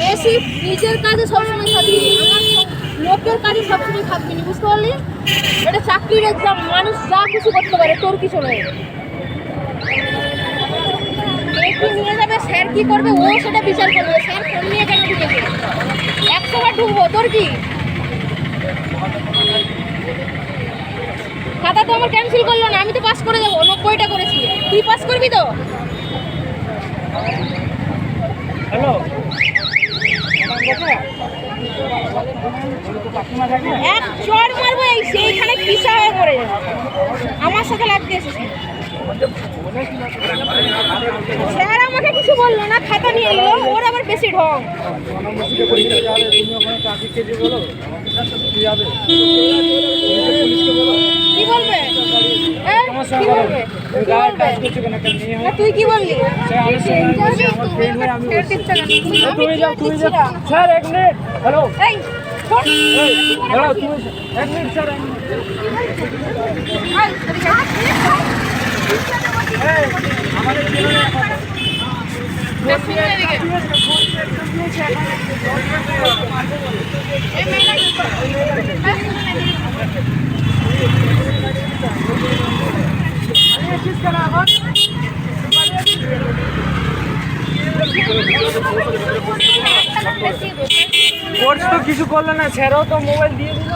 বেশি নিজের কাজে সবসময় থাকবি লোকের কাজে সবসময় থাকবি না বুঝতে পারলি? এটা চাকরির এক্সাম মানুষ যা কিছু করতে পারে, তোর কিছু কে কি নিয়ে যাবে, স্যার কি করবে, ও সেটা বিচার করবে, স্যার ফোন নিয়ে কেন ঢুকেছে একশো বার ঢুকবো, তোর কি? খাতা তো আমার ক্যান্সেল করল না, আমি তো পাস করে যাব নব্বইটা করেছি। তুই পাস করবি তো হ্যালো এক চড় মারবো এই সেইখানে পিসা হয়ে পড়ে যাবে। আমার সাথে লাগতে এসেছে। স্যার আমাকে কিছু বলল না খাতা নিয়ে এলো ওর আবার বেশি ঢং। কি বলবে? না, তুই কি বললি? তুমি যাও তুমি যাও স্যার এক মিনিট। হ্যালো আমাদের জীবনে না, শুনে এদিকে। এই মেয়েটা কি করে? এই, শুনে এদিকে। একটা লোক বেশি বসে। কোর্স তো কিছু করল না স্যারও তো মোবাইল দিয়ে দিল